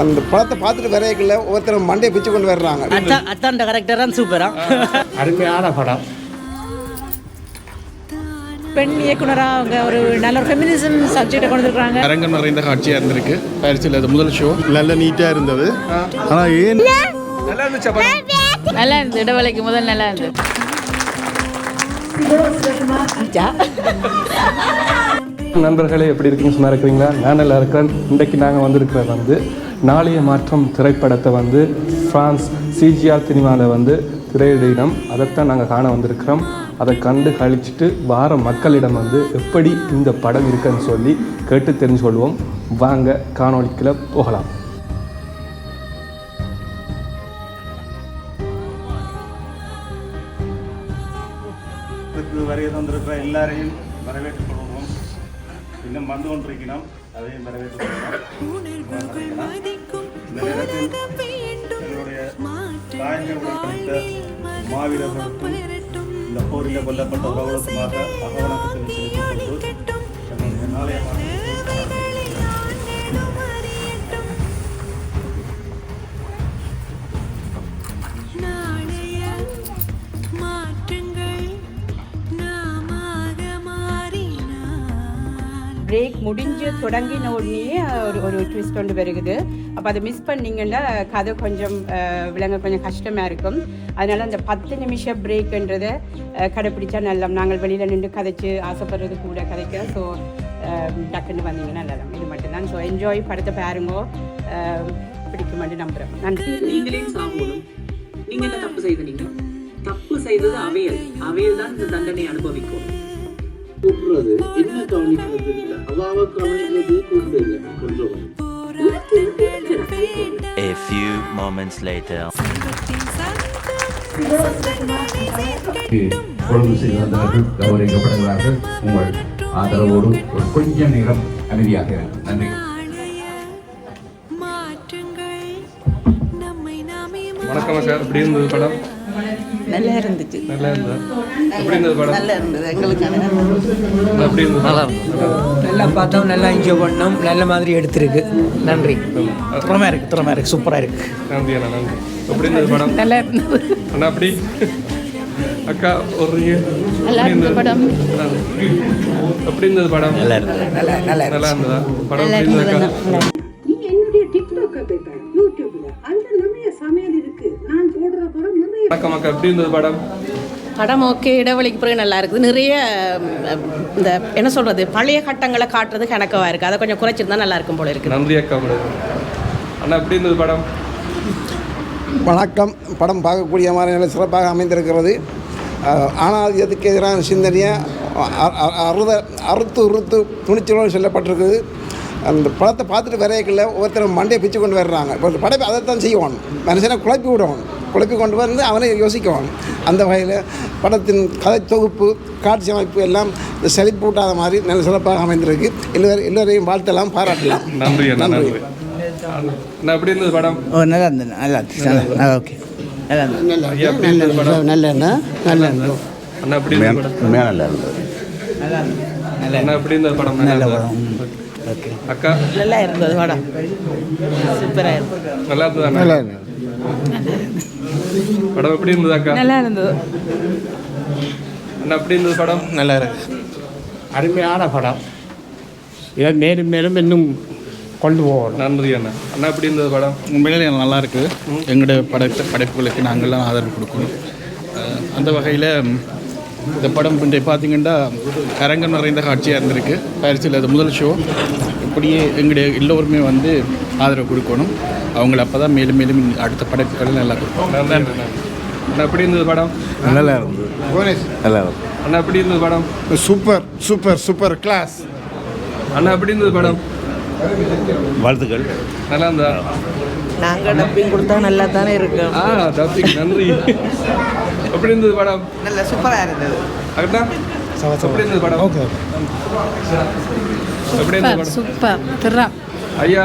அந்த படத்தை பார்த்துட்டு வரையக்குள்ள ஒவ்வொருத்தரும் மண்டையை பிச்சு கொண்டு வர்றாங்க. அத்தான் அத்தாண்ட கரெக்டர் சூப்பரா அருமையான படம். பெண் இயக்குனராக அவங்க ஒரு நல்ல ஒரு ஃபெமினிசம் சப்ஜெக்டை கொண்டு வந்துருக்காங்க அரங்கம் நிறைந்த காட்சியாக இருந்திருக்கு. பயிற்சியில் அது முதல் ஷோ நல்ல நீட்டாக இருந்தது. ஆனால் ஏன் நல்லா இருந்துச்சு நல்லா இருந்தது. இடவேளைக்கு முதல் நல்லா இருந்தது. நண்பர்களே எப்படி இருக்குன்னு சும்மா இருக்கிறீங்களா? நான் நல்லா இருக்கிறேன் இன்றைக்கு நாங்கள் வந்திருக்கிறது வந்து நாளைய மாற்றம் திரைப்படத்தை வந்து ஃப்ரான்ஸ் சிஜிஆர் சினிமாவில் வந்து திரையிடம் அதைத்தான் நாங்கள் காண வந்திருக்கிறோம். அதை கண்டு கழிச்சிட்டு வார மக்களிடம் வந்து எப்படி இந்த படம் இருக்குன்னு சொல்லி கேட்டு தெரிஞ்சு கொள்வோம் வாங்க காணொலிக்கில் போகலாம். வரைய தந்திருக்கிற எல்லாரையும் வரவேற்றுக் இன்னும் வந்து கொண்டிருக்கிறோம் அதையும் வரவேற்றுக் கொள்வோம் இந்த போரில் கொல்லப்பட்ட உறவுகளுக்குமாக எங்களுடைய நாளைய பிரேக் முடிஞ்சு தொடங்கின உடனே ஒரு ஒரு ட்விஸ்ட் ஒன்று வருகுது அப்போ அதை மிஸ் பண்ணிங்கன்னா கதை கொஞ்சம் அஹ், விளங்க கொஞ்சம் கஷ்டமாக இருக்கும். அதனால் அந்த பத்து நிமிஷ பிரேக்குன்றதை கடைப்பிடிச்சா நல்லா நாங்கள் வெளியில் நின்று கதைச்சு ஆசைப்படுறது கூட கதைக்க. ஸோ டக்குன்னு வந்தீங்கன்னா நல்லா இது மட்டும்தான். ஸோ என்ஜாய் படத்தை பாருங்கோ. அஹ், பிடிக்குமென்று நம்புகிறேன் நன்றி. நீங்களே சாகணும் நீங்கள் என்ன தப்பு செய்தீங்க? தப்பு செய்தது அவையல். அவையல் தான் இந்த தண்டனை அனுபவிக்கும். கூப்பிடுறது? என்ன கவனிக்கிறது இல்ல. அவாவ கவனிக்கிறது கூப்பிடு. இல்லை கொஞ்சம். A few moments later. கௌரவிக்கப்படுகிறார்கள் உங்கள் ஆதரவோடு ஒரு நேரம் அமைதியாக. நன்றி. வணக்கம் சார். எப்படி இருந்தது படம்? நல்லா இருந்துச்சு. நல்லா இருந்ததா? எப்படி இருந்தது படம்? நல்லா இருந்தது. எங்களுக்கு எப்படி இருந்தது? நல்லா நல்லா பார்த்தோம் நல்லா என்ஜாய் பண்ணோம். நல்ல மாதிரி எடுத்திருக்கு. நன்றி. திறமை இருக்கு திறமை இருக்கு. சூப்பராக இருக்கு. நன்றி அண்ணா நன்றி. எப்படி இருந்தது படம்? நல்லா இருந்தது. அண்ணா அப்படி அக்கா ஒரு நல்லா இருந்தது படம். எப்படி இருந்தது படம்? நல்லா இருந்தது. நல்லா நல்லா நல்லா இருந்ததா? படம் எப்படி இருந்தது வணக்கம் அக்கா எப்படி இருந்தது படம்? படம் ஓகே இடைவெளிக்கு பிறகு நல்லா இருக்குது. நிறைய இந்த என்ன சொல்கிறது பழைய கட்டங்களை காட்டுறது கணக்கவாக இருக்குது அதை கொஞ்சம் குறைச்சிருந்தா நல்லா இருக்கும் போல இருக்குது நன்றி அக்கா அண்ணா எப்படி இருந்தது படம்? வணக்கம். படம் பார்க்கக்கூடிய மாதிரி நல்ல சிறப்பாக அமைந்திருக்கிறது. ஆனால் எதுக்கு எதிரான சிந்தனையை அறுத அறுத்து உறுத்து துணிச்சலோடு சொல்லப்பட்டிருக்குது. அந்த படத்தை பார்த்துட்டு வரையக்குள்ள ஒவ்வொருத்தரும் மண்டையை பிச்சு கொண்டு வர்றாங்க. இப்போ படைப்பு அதைத்தான் செய்வான் மனுஷனை குழப்பி விடணும். குழப்பி கொண்டு வந்து அவனை யோசிக்குவான். அந்த வகையில் படத்தின் கதை தொகுப்பு காட்சி அமைப்பு எல்லாம் இந்த செழிப்பு ஊட்டாத மாதிரி நல்ல சிறப்பாக அமைந்திருக்கு. எல்லோரும் எல்லோரையும் வாழ்த்தலாம் பாராட்டலாம். நன்றி நன்றி. எப்படி இருந்தது படம்? ஓ நல்லா இருந்தது நல்லா இருந்துச்சு ஓகே. நல்லா இருந்தது. இருந்தது படம்? நல்ல நல்ல அண்ணா. எப்படி இருந்தது படம்? நல்லா இருந்தது. அண்ணா எப்படி இருந்தது படம்? நல்லா இருந்ததா? அக்கா? நல்லா இருந்தது படம். சூப்பராக இருந்தது நல்லா இருந்ததா நல்லா படம் எப்படி இருந்தது அக்கா? நல்லா இருந்தது. அண்ணா எப்படி இருந்தது படம்? நல்லா இருக்கு. அருமையான படம். இதை மேலும் மேலும் இன்னும் கொண்டு போகணும். நன்றி அண்ணா. அண்ணா எப்படி இருந்தது படம்? உண்மையிலே நல்லா இருக்கு. எங்களுடைய படைத்த படைப்புகளுக்கு நாங்கள்லாம் ஆதரவு கொடுக்கணும். அந்த வகையில் இந்த படம் இன்றைய பார்த்தீங்கன்னா அரங்கம் நிறைந்த காட்சியாக இருந்திருக்கு. பயிற்சியில் அது முதல் ஷோ இப்படியே எங்களுடைய எல்லோருமே வந்து ஆதரவு கொடுக்கணும். அவங்கள அப்போ தான் மேலும் மேலும் அடுத்த படைப்புகளை நல்லா கொடுப்போம் நன்றி அண்ணா எப்படி இருந்தது படம்? நல்லா இருந்தது. நல்லா இருந்தது. அண்ணா எப்படி இருந்தது படம்? சூப்பர் சூப்பர் சூப்பர் கிளாஸ் அண்ணா எப்படி இருந்தது படம்? வாழ்த்துக்கள். நல்லா இருந்தா நாங்கள் டப்பிங் கொடுத்தா நல்லா தானே இருக்கும் ஆ டப்பிங் நன்றி. எப்படி இருந்தது படம்? நல்லா சூப்பராக இருந்தது. அக்கா எப்படி இருந்தது படம்? ஓகே எப்படி இருந்தது படம்? சூப்பர் திறா. ஐயா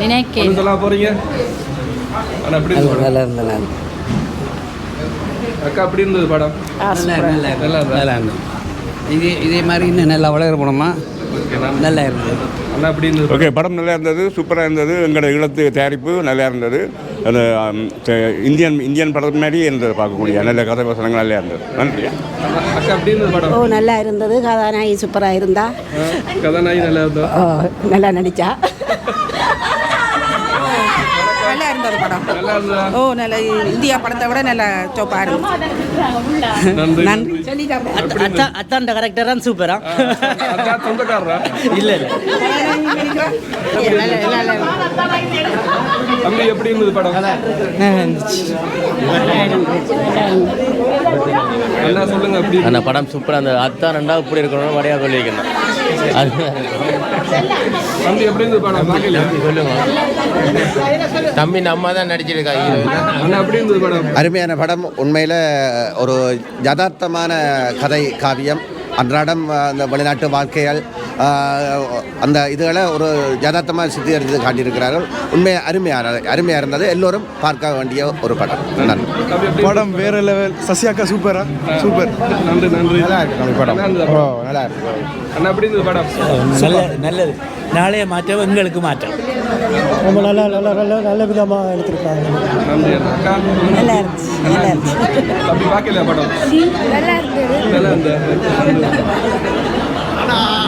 நினைக்கே சொல்ல போறீங்க? அண்ணா எப்படி நல்லா இருந்தது அக்கா எப்படி இருந்தது படம்? நல்லா இருந்தா நல்லா இருந்தது? இதே இதே மாதிரி இன்னும் நல்லா வளர போனோமா நல்லா இருந்தது. அண்ணா எப்படி இருந்தது? ஓகே படம் நல்லா இருந்தது சூப்பராக இருந்தது. எங்களோட ஈழத்து தயாரிப்பு நல்லா இருந்தது. அந்த ஆம், த- இந்தியன் இந்தியன் படம் மாதிரி இருந்தது பார்க்கக்கூடிய நல்ல கதை வசனங்கள் நல்லா இருந்தது நன்றி ஓ நல்லா இருந்தது. கதாநாயகி சூப்பராக இருந்தா. கதாநாயகி நல்லா இருந்தது ஓ நல்லா நடிச்சா. இருந்தது படம். ஓ நல்ல இந்தியா படத்தை விட நல்ல சோப்பா இருந்தது நன்றி. அத்தாண்ட கரெக்டர் சூப்பரா இல்லை இல்லை. தம்பி எப்படி இருந்தது படம்? நல்லா சொல்லுங்க அந்த படம் சூப்பராக இருந்தது. அத்தான் ரெண்டாவது இப்படி இருக்கணும்னு வரையா சொல்லியிருக்கேன். தம்பி எப்படி படம் சொல்லுங்க தம்பி நம்ம தான் நடிச்சிருக்கா எப்படி இருந்தது படம் அருமையான படம். உண்மையில் ஒரு யதார்த்தமான கதை காவியம். அன்றாடம் அந்த வெளிநாட்டு வாழ்க்கைகள் அஹ், அந்த இதுகளை ஒரு யதார்த்தமாக சித்தரித்து காட்டியிருக்கிறார்கள். உண்மை அருமையான அருமையாக இருந்தது. எல்லோரும் பார்க்க வேண்டிய ஒரு படம். நன்றி. படம் வேற லெவல். சசியாக்கா சூப்பரா சூப்பர் நன்றி நன்றி. நல்லா ஓ படம்? நல்லா இருக்கு. அண்ணா எப்படி இருந்தது படம்? நல்ல நல்லது. நாளைய மாற்றம் எங்களுக்கு மாற்றம். ரொம்ப நல்லா நல்லா நல்ல நல்ல விதமாக எடுத்திருக்காங்க. நல்லா இருந்துச்சு நல்லா இருந்துச்சு. இருந்தது.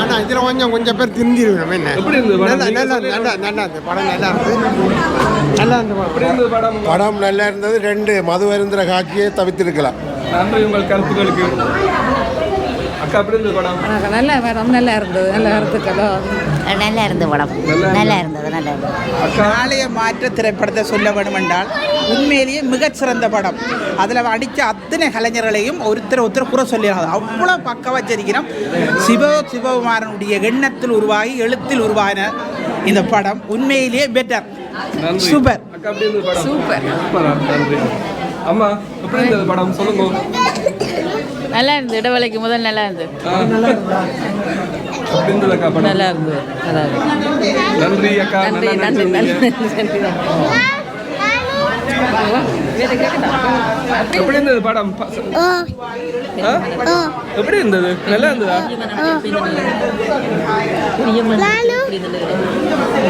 ஆனால் இதில் கொஞ்சம் கொஞ்சம் பேர் திருந்திருக்கணும் என்ன? நல்லா. நல்லா நல்லா இருந்தது. படம் நல்லா இருந்தது. நல்லா இருந்தது எப்படி இருந்தது படம்? படம் நல்லா இருந்தது. ரெண்டு மது வருந்திர காட்சியை தவிர்த்திருக்கலாம். நன்றி உங்கள் கருத்துக்களுக்கு. இருந்தது படம்? நல்ல படம் நல்லா இருந்தது நல்ல இருந்தது படம். நல்லா இருந்தது. நல்லா நாளைய மாற்ற திரைப்படத்தை சொல்ல வேண்டும் என்றால் உண்மையிலேயே மிகச்சிறந்த படம். அதில் அடித்த அத்தனை கலைஞர்களையும் ஒருத்தர் ஒருத்தர் குறை சொல்லிடாது அவ்வளோ பக்க வச்சிருக்கிறோம். சிவ சிவகுமாரனுடைய எண்ணத்தில் உருவாகி எழுத்தில் உருவான இந்த படம் உண்மையிலேயே பெட்டர் சூப்பர் சூப்பர் சூப்பரா. நன்றி. அம்மா எப்படி இருந்தது படம்? சொல்லுங்க. நல்லா இருந்தது. இடவேளைக்கு முதல் நல்லா இருந்தது. நல்லா இருந்தது. நல்லா இருந்தது. நன்றி அக்கா. நன்றி நல்லா நன்றி எப்படி இருந்தது படம்? எப்படி இருந்தது? நல்லா இருந்ததா?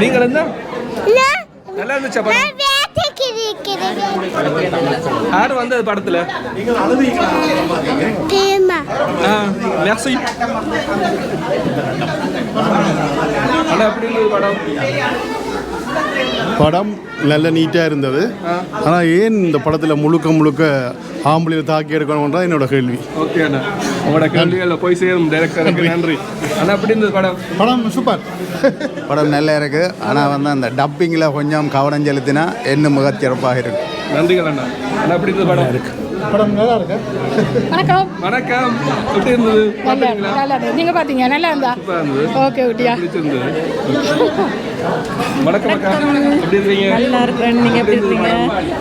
நீங்க இருந்தா நல்லா இருந்துச்சா படம்? யார் வந்தது படத்துல? எப்படி இருந்தது படம்? படம் நல்ல நீட்டாக இருந்தது. ஆனால் ஏன் இந்த படத்தில் முழுக்க முழுக்க ஆம்பளையை தாக்கி எடுக்கணும்ன்றா என்னோட கேள்வி. ஓகே அண்ணா. உங்களோட கேள்விகளில் போய் சேரும் டைரக்டருக்கு நன்றி. அண்ணா எப்படி இருந்தது படம்? படம் சூப்பர் படம் நல்லா இருக்கு. ஆனால் வந்து அந்த டப்பிங்கில் கொஞ்சம் கவனம் செலுத்தினா இன்னும் மிகச்சிறப்பாக இருக்கும். நன்றிகள் அண்ணா. அண்ணா எப்படி இருந்தது படம்? இருக்கு. படம் நல்லா இருக்கு வணக்கம். வணக்கம். எப்படி இருந்தது? நல்லா இருந்தது நீங்கள் பார்த்தீங்க நல்லா இருந்தா? ஓகே இருக்கீங்க? நல்லா இருக்கிறேன். நீங்கள் எப்படி இருக்கீங்க?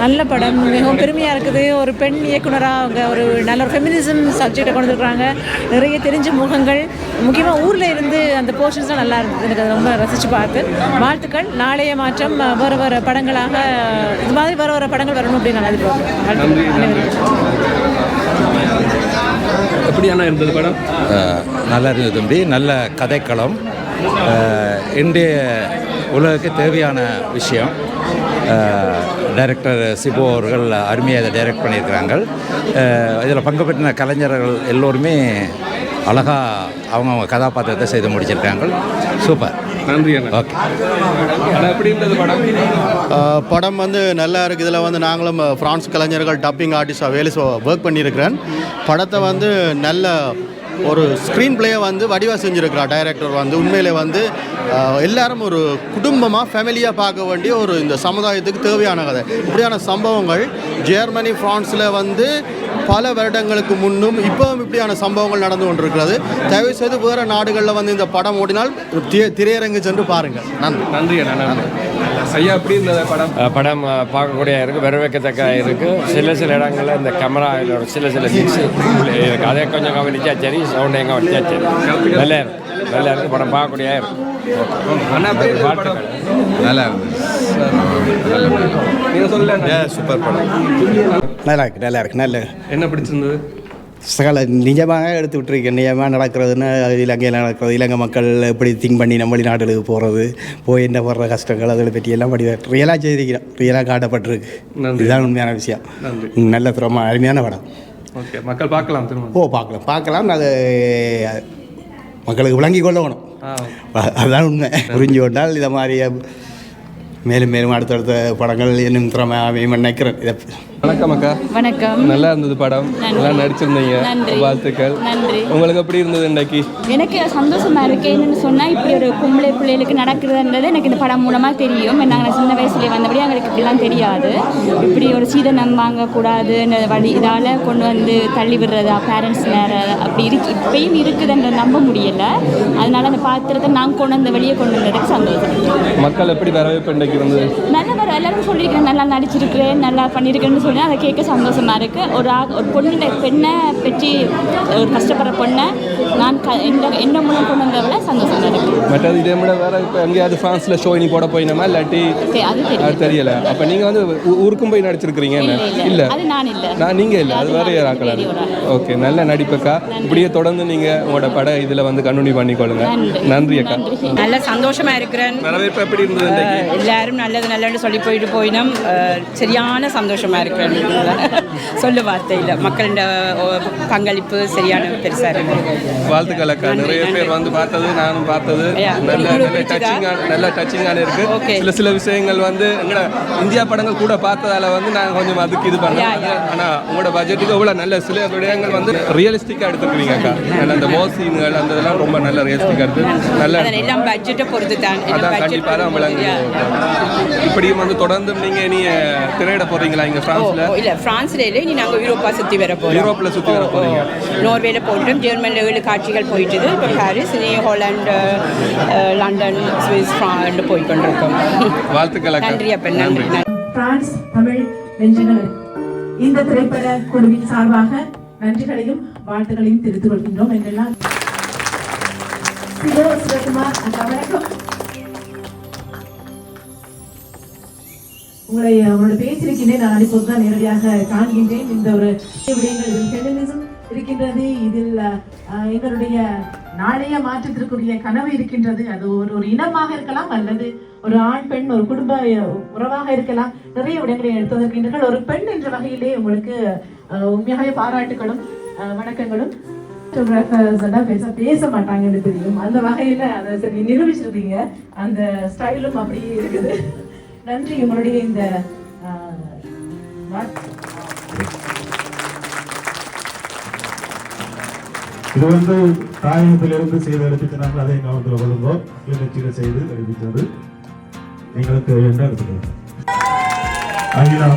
நல்ல படம். மிகவும் பெருமையாக இருக்குது. ஒரு பெண் இயக்குனராக அவங்க ஒரு நல்ல ஒரு ஃபெமினிசம் சப்ஜெக்டை கொண்டு வந்துருக்காங்க நிறைய தெரிஞ்ச முகங்கள். முக்கியமாக ஊரில் இருந்து அந்த போர்ஷன்ஸ்லாம் நல்லா இருந்தது. எனக்கு அது ரொம்ப ரசித்து பார்த்து. வாழ்த்துக்கள். நாளைய மாற்றம் வேறு வேறு படங்களாக இது மாதிரி வேறு வேறு படங்கள் வரணும் அப்படின்னு நான் எதிர்பார்க்குறேன் எப்படியான இருந்தது படம்? நல்லா இருந்தது தம்பி. நல்ல கதைக்களம். இன்றைய உலகுக்கு தேவையான விஷயம். டைரக்டர் சிபு அவர்கள் அருமையாக இதை டைரக்ட் பண்ணியிருக்கிறாங்க. இதில் பங்கு பெற்ற கலைஞர்கள் எல்லோருமே அழகாக அவங்கவுங்க கதாபாத்திரத்தை செய்து முடிச்சிருக்காங்க. சூப்பர். நன்றி ஓகே. படம்? படம் வந்து நல்லா இருக்குது இதில் வந்து நாங்களும் ஃப்ரான்ஸ் கலைஞர்கள் டப்பிங் ஆர்டிஸ்டாக வேலை ஒர்க் பண்ணியிருக்கிறேன் படத்தை வந்து நல்ல ஒரு ஸ்க்ரீன் பிளேயை வந்து வடிவாக செஞ்சுருக்கிறா. டைரக்டர் வந்து உண்மையிலே வந்து எல்லாரும் ஒரு குடும்பமாக ஃபேமிலியாக பார்க்க வேண்டிய ஒரு இந்த சமுதாயத்துக்கு தேவையான கதை. இப்படியான சம்பவங்கள் ஜெர்மனி ஃப்ரான்ஸில் வந்து பல வருடங்களுக்கு முன்னும் இப்போவும் இப்படியான சம்பவங்கள் நடந்து கொண்டிருக்கிறது. தயவுசெய்து வேறு நாடுகளில் வந்து இந்த படம் ஓடினால் திரையரங்கு சென்று பாருங்கள். நன்றி. நன்றி ஐயா எப்படி இருந்தது படம்? படம் பார்க்கக்கூடிய இருக்குது வரவேற்கத்தக்க இருக்குது சில சில இடங்களில் இந்த கேமரா இதோட சில சில மிக்ஸ் இருக்குது அதை கொஞ்சம் கவனிச்சா சரி சவுண்ட் எங்கே வச்சா சரி. நல்லா இருக்கு. நல்லா இருக்கு. படம் பார்க்கக்கூடிய இருக்கு. இருந்தது. நல்லா. சூப்பர் படம். நல்லா இருக்கு நல்லா இருக்கு நல்ல. என்ன பிடிச்சிருந்தது? சகல நிஜமாக எடுத்து விட்டுருக்கேன். நிஜமாக நடக்கிறதுன்னு இலங்கையில் நடக்கிறது இலங்கை மக்கள் எப்படி திங்க் பண்ணி நம்ம வெளிநாடுகளுக்கு போகிறது போய் என்ன படுற கஷ்டங்கள் அதில் பற்றி எல்லாம் படி ரியலாக செய்திருக்கிறோம் ரியலாக காட்டப்பட்டிருக்கு. இதுதான் உண்மையான விஷயம். நல்ல திறமா அருமையான படம். ஓகே மக்கள் பார்க்கலாம் திரும்ப. ஓ பார்க்கலாம். பார்க்கலாம். அது மக்களுக்கு விளங்கி கொள்ளணும். அதுதான் உண்மை. புரிஞ்சு கொண்டால் இதை மாதிரி மேலும் மேலும் அடுத்தடுத்த படங்கள் இன்னும் திறமை அமையும் நினைக்கிறேன் இதை வணக்கம் அக்கா. வணக்கம். நல்லா இருந்தது படம். நல்லா நடிச்சிருந்தீங்க. வாழ்த்துக்கள். நன்றி. உங்களுக்கு எப்படி இருந்தது இன்னைக்கு? எனக்கு சந்தோஷமா இருக்கு. என்னன்னு சொன்னா இப்படி ஒரு பொம்பளை பிள்ளைகளுக்கு நடக்கிறதுன்றது எனக்கு இந்த படம் மூலமா தெரியும். நாங்கள் சின்ன வயசுலேயே வந்தபடி எங்களுக்கு இப்படிலாம் தெரியாது. இப்படி ஒரு சீதனம் வாங்கக்கூடாது வழி இதால் கொண்டு வந்து தள்ளி விடுறதா பேரண்ட்ஸ் நேர அப்படி இருக்கு. இப்பயும் இருக்குதுன்ற நம்ப முடியல. அதனால அந்த பாத்திரத்தை நான் கொண்டு வந்த வெளியே கொண்டு வந்ததுக்கு சந்தோஷம். மக்கள் எப்படி வரவேற்பு இன்னைக்கு இருந்தது நல்லா வர எல்லாரும் சொல்லியிருக்கிறேன் நல்லா நடிச்சிருக்கிறேன் நல்லா பண்ணியிருக்கேன்னு சொல்லி அதை கேட்க சந்தோஷமா இருக்கு. ஒரு ஆ- ஒரு பொண்ணு பெண்ணை பற்றி ஒரு கஷ்டப்படுற பொண்ணை நான் க என்ன என்ன மூலம் கொண்டு வந்தவள சந்தோஷமா இருக்கு. மற்றது இதே விட வேற இப்போ எங்கேயாவது ஃப்ரான்ஸில் ஷோ இனி போட போயினமா? இல்லாட்டி அது தெரியல. அப்போ நீங்கள் வந்து ஊருக்கும் போய் நடிச்சிருக்கிறீங்க என்ன? இல்ல, அது நான் இல்ல. நான் நீங்கள் இல்லை. அது வேற ஆள். ஓகே நல்ல நடிப்புக்கா இப்படியே தொடர்ந்து நீங்கள் உங்களோட பட இதில் வந்து கண்டினியூ பண்ணிக்கொள்ளுங்க. நன்றி. அக்கா. நல்ல சந்தோஷமா இருக்கிறேன். வரவேற்பு எப்படி இருந்தது எல்லாரும் நல்லது நல்லதுன்னு சொல்லி போயிட்டு போயினோம். சரியான சந்தோஷமா இருக்கிறேன் சொல்ல வார்த்தை இல்லை மக்களோட பங்களிப்பு சரியான பெருசா இருக்கு. வாழ்த்துக்கள் அக்கா நிறைய பேர் வந்து பார்த்தது நானும் பார்த்தது. நல்ல நல்ல? டச்சிங்கான நல்ல டச்சிங்கான இருக்கு. சில சில விஷயங்கள் வந்து எங்கட இந்தியா படங்கள் கூட பார்த்ததால வந்து நாங்கள் கொஞ்சம் அதுக்கு இது பண்ணோம். ஆனால் உங்களோட பட்ஜெட்டுக்கு இவ்வளோ நல்ல சில விடயங்கள் வந்து ரியலிஸ்டிக்காக எடுத்துக்கிறீங்க அக்கா. அந்த மோ சீன்கள் அந்த இதெல்லாம் ரொம்ப நல்ல ரியலிஸ்டிக்காக இருக்கு. நல்ல எல்லாம் பட்ஜெட்டை பொறுத்து தான் அதான் கண்டிப்பாக தான். இப்படியும் வந்து தொடர்ந்து நீங்கள் நீ திரையிட போறீங்களா இங்கே ஓ, இல்ல பிரான்ஸ்ல இல்லை இனி நாங்க யூரோப்பா சுத்தி வர போறோம். யூரோப்ல சுத்தி வர போறீங்க. நோர்வேல போயிட்டோம் ஜெர்மன்ல ஏழு காட்சிகள் போயிட்டுது. இப்போ பாரிஸ் இனி ஹாலாந்து அஹ், லண்டன் சுவிஸ் ஃப்ராண்ட் போய் கொண்டிருக்கோம். வாழ்த்துக்கள் நன்றி அப்ப நன்றி. பிரான்ஸ் தமிழ் நெஞ்சங்கள் இந்த திரைப்பட குழுவின் சார்பாக நன்றிகளையும் வாழ்த்துக்களையும் தெரிவித்துக் கொள்கின்றோம். என்றெல்லாம் சிவோ சிவகுமார் வணக்கம். உங்களை அவங்களோட பேச்சிருக்கின்றேன் நான் அனுப்பி தான் நேரடியாக காண்கின்றேன். இந்த ஒரு விடயங்கள் இதில் ஃபெமினிசம் இருக்கின்றது இதில் எங்களுடைய நாளைய மாற்றத்திற்குரிய கனவு இருக்கின்றது. அது ஒரு ஒரு இனமாக இருக்கலாம் அல்லது ஒரு ஆண் பெண் ஒரு குடும்ப உறவாக இருக்கலாம். நிறைய விடயங்களை எடுத்து வந்திருக்கின்றீர்கள் ஒரு பெண் என்ற வகையிலே உங்களுக்கு உண்மையாகவே பாராட்டுகளும் வணக்கங்களும். பேச பேச மாட்டாங்கன்னு தெரியும். அந்த வகையில அதை சரி நிரூபிச்சிருக்கீங்க. அந்த ஸ்டைலும் அப்படியே இருக்குது. நன்றி உங்களுடைய இந்த இது வந்து தாயகத்திலிருந்து செய்து எடுப்பித்தனாங்க அதை கவனத்தில் கொள்ளுங்கோ கிளிநொச்சியில் செய்து எடுப்பித்தது எங்களுக்கு என்ன எடுத்துக்கணும் அகிலா.